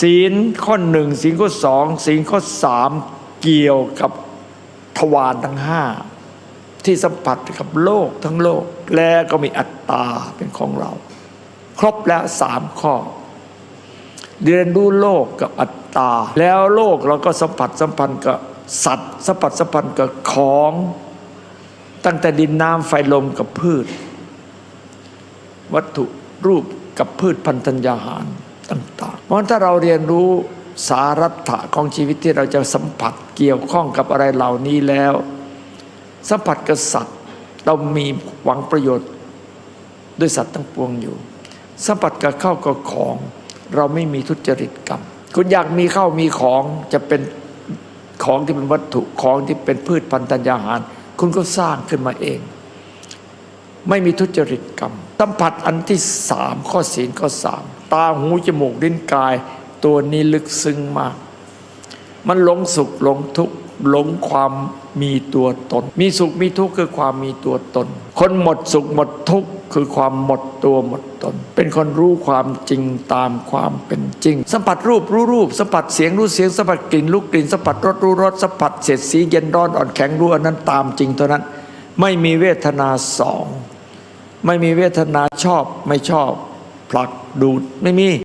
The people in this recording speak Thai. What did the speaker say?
ศีลข้อหนึ่งศีลข้อสองศีลข้อสามเกี่ยวกับทวารทั้งห้าที่สัมผัสกับโลกทั้งโลก และก็มีอัตตาเป็นของเรา ครบแล้วสามข้อ เรียนรู้โลกกับอัตตา แล้วโลกเราก็สัมผัสสัมพันธ์กับสัตว์ สัมผัสสัมพันธ์กับของ ตั้งแต่ดินน้ำไฟลมกับพืช วัตถุรูปกับพืชพันธัญญาหารต่างๆ เพราะฉะนั้นถ้าเราเรียนรู้สารัตถะของชีวิตที่เราจะสัมผัสเกี่ยวข้องกับอะไรเหล่านี้แล้ว สัมผัสกับสัตว์เรามีหวังประโยชน์ด้วยสัตว์ทั้งปวงอยู่ สัมผัสกับเข้ากับของ เราไม่มีทุจริตกรรม คุณอยากมีเข้ามีของจะเป็นของที่เป็นวัตถุของที่เป็นพืชพันธัญญาหาร คุณก็สร้างขึ้นมาเอง ไม่มีทุจริตกรรมสัมผัสอันที่สามข้อศีลข้อสาม ตาหูจมูกลิ้นกาย ตัวนี้ลึกซึ้งมาก มันหลงสุขหลงทุกข์หลงความมีตัวตน มีสุขมีทุกข์คือความมีตัวตน คนหมดสุขหมดทุกข์คือความหมดตัวหมดตน เป็นคนรู้ความจริงตามความเป็นจริง สัมผัสรูปรู้รูป สัมผัสเสียงรู้เสียง สัมผัสกลิ่นรู้กลิ่น สัมผัสรสรู้รส สัมผัสเสียดสีเย็นร้อนอ่อนแข็งรู้อันนั้นตามจริงเท่านั้น ไม่มีเวทนาสอง ไม่มีเวทนาชอบไม่ชอบ ผลักดูดไม่มี